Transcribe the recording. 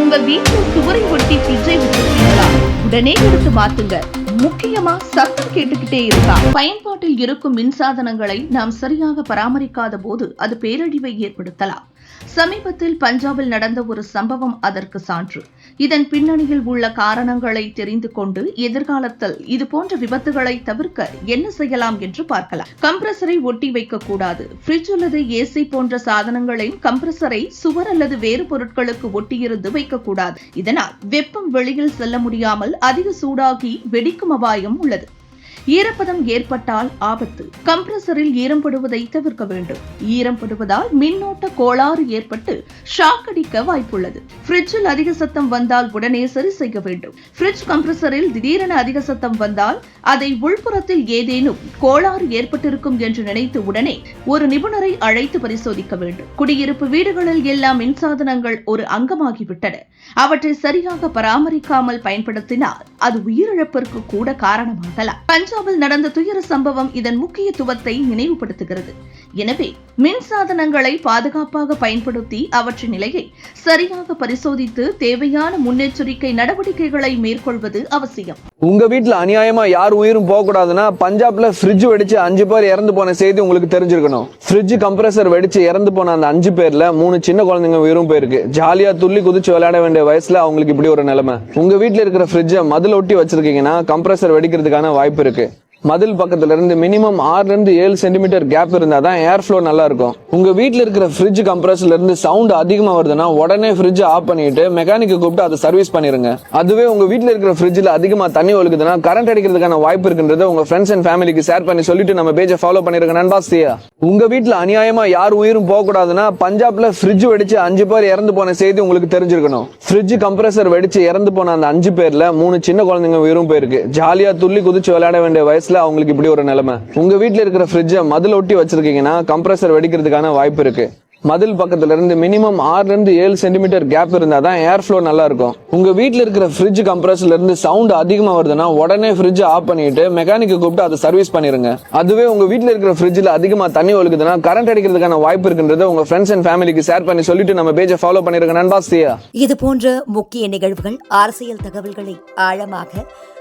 உங்கள் வீட்டில் சுவரை ஒட்டி பிஜை விட்டு உடனே எடுத்து மாத்துங்க. முக்கியமா சத்தம் கேட்டுக்கிட்டே இருக்கா பயன்பாட்டில் இருக்கும் மின்சாதனங்களை நாம் சரியாக பராமரிக்காத போது அது பேரழிவை ஏற்படுத்தலாம். சமீபத்தில் பஞ்சாபில் நடந்த ஒரு சம்பவம் அதற்கு சான்று. இதன் பின்னணியில் உள்ள காரணங்களை தெரிந்து கொண்டு எதிர்காலத்தில் இதுபோன்ற விபத்துகளை தவிர்க்க என்ன செய்யலாம் என்று பார்க்கலாம். கம்ப்ரஸரை ஒட்டி வைக்கக்கூடாது ஃப்ரிட்ஜ் அல்லது ஏசி போன்ற சாதனங்களின் கம்ப்ரஸரை சுவர் அல்லது வேறு பொருட்களுக்கு ஒட்டியிருந்து வைக்கக்கூடாது இதனால் வெப்பம் வெளியில் செல்ல முடியாமல் அதிக சூடாகி வெடிக்க வெடிக்கும் அபாயம் உள்ளது. ஈரப்பதம் ஏற்பட்டால் ஆபத்து. கம்ப்ரஸரில் ஈரம்படுவதை தவிர்க்க வேண்டும். ஈரம்படுவதால் மின்னோட்ட கோளாறு ஏற்பட்டு ஷாக் அடிக்க வாய்ப்புள்ளது. ஃப்ரிட்ஜில் அதிக சத்தம் வந்தால் உடனே சரி செய்ய வேண்டும். ஃப்ரிட்ஜ் கம்ப்ரஸரில் திடீரென அதிக சத்தம் வந்தால் அதை உள்புறத்தில் ஏதேனும் கோளாறு ஏற்பட்டிருக்கும் என்று நினைத்து உடனே ஒரு நிபுணரை அழைத்து பரிசோதிக்க வேண்டும். குடியிருப்பு வீடுகளில் எல்லாம் மின்சாதனங்கள் ஒரு அங்கமாகிவிட்டன. அவற்றை சரியாக பராமரிக்காமல் பயன்படுத்தினால் அது உயிரிழப்பிற்கு கூட காரணமாகலாம். பஞ்சாபில் நடந்த துயர சம்பவம் இதன் முக்கியத்துவத்தை நினைவுபடுத்துகிறது. எனவே மின் சாதனங்களை பாதுகாப்பாக பயன்படுத்தி அவற்றின் நிலையை சரியாக பரிசோதித்து தேவையான முன்னெச்சரிக்கை நடவடிக்கைகளை மேற்கொள்வது அவசியம். உங்க வீட்டில் அநியாயமா யார் உயிரும் போக கூடாதுன்னா பஞ்சாப்ல ஃப்ரிட்ஜ் வெடிச்சு அஞ்சு பேர் இறந்து போன செய்தி உங்களுக்கு தெரிஞ்சிருக்கணும். ஃப்ரிட்ஜ் கம்ப்ரஸர் வெடிச்சு இறந்து போன அந்த அஞ்சு பேர்ல மூணு சின்ன குழந்தைங்க உயிரும் போயிருக்கு. ஜாலியா துள்ளி குதிச்சு விளையாட வேண்டிய வயசுல அவங்களுக்கு இப்படி ஒரு நிலைமை. உங்க வீட்டில் இருக்கிற ஃப்ரிட்ஜை மதில் ஒட்டி வச்சிருக்கீங்கன்னா கம்ப்ரஸர் வெடிக்கிறதுக்கான வாய்ப்பு இருக்கு. மதில் பக்கத்துல இருந்து மினிமம் ஆறுல இருந்து ஏழு சென்டிமீட்டர் கேப் இருந்தா தான் ஏர் ஃப்ளோ நல்லா இருக்கும் உங்க வீட்ல இருக்கிற ஃப்ரிட்ஜ் கம்ப்ரஸர்ல இருந்து சவுண்ட் அதிகமா வருதுன்னா உடனே ஃப்ரிட்ஜ் ஆஃப் பண்ணிட்டு மெக்கானிக்கை கூப்பிட்டு அதை சர்வீஸ் பண்ணிருங்க. அதுவே உங்க வீட்ல இருக்கிற ஃப்ரிட்ஜ்ல அதிகமா தண்ணி ஒழுகுதுன்னா கரண்ட் அடிக்கிறதுக்கான வாய்ப்பு இருக்குன்றத உங்க ஃப்ரெண்ட்ஸ் அண்ட் ஃபேமிலிக்கு ஷேர் பண்ணி சொல்லிட்டு நம்ம பேஜை ஃபாலோ பண்ணிருக்க நண்பா. சியா உங்க வீட்டில் அநியாயமா யார் உயிரும் போக கூடாதுன்னா பஞ்சாப்ல ஃப்ரிட்ஜ் வெடிச்சு அஞ்சு பேர் இறந்து போன செய்தி உங்களுக்கு தெரிஞ்சிருக்கணும். ஃப்ரிட்ஜ் கம்ப்ரஸர் வெடிச்சு இறந்து போன அந்த அஞ்சு பேர்ல மூணு சின்ன குழந்தைங்க உயிரும் போயிருக்கு. ஜாலியா துள்ளி குதிச்சு விளையாட வேண்டிய வயசுல அவங்களுக்கு இப்படி ஒரு நிலைமை. உங்க வீட்டில் இருக்கிற ஃப்ரிட்ஜை மதில் ஒட்டி வச்சிருக்கீங்கன்னா கம்ப்ரஸர் வெடிக்கிறதுக்கான வாய்ப்பு இருக்கு. மதில் பக்கத்துல இருந்து மினிமம் ஆறுல இருந்து ஏழு சென்டிமீட்டர் கேப் இருந்தா தான் ஏர் ஃப்ளோ நல்லா இருக்கும் உங்க வீட்ல இருக்கிற ஃப்ரிட்ஜ் கம்ப்ரஸர்ல இருந்து சவுண்ட் அதிகமா வருதுன்னா உடனே ஃப்ரிட்ஜ் ஆஃப் பண்ணிட்டு மெக்கானிக்கை கூப்பிட்டு அதை சர்வீஸ் பண்ணிருங்க. அதுவே உங்க வீட்ல இருக்கிற ஃப்ரிட்ஜ்ல அதிகமா தண்ணி ஒழுகுதுன்னா கரண்ட் அடிக்கிறதுக்கான வாய்ப்பு இருக்குன்றத உங்க ஃப்ரெண்ட்ஸ் அண்ட் ஃபேமிலிக்கு ஷேர் பண்ணி சொல்லிட்டு நம்ம பேஜை ஃபாலோ பண்ணிருக்க நண்பா சியா இது போன்ற முக்கிய நிகழ்வுகள் அரசியல் தகவல்களை ஆழமாக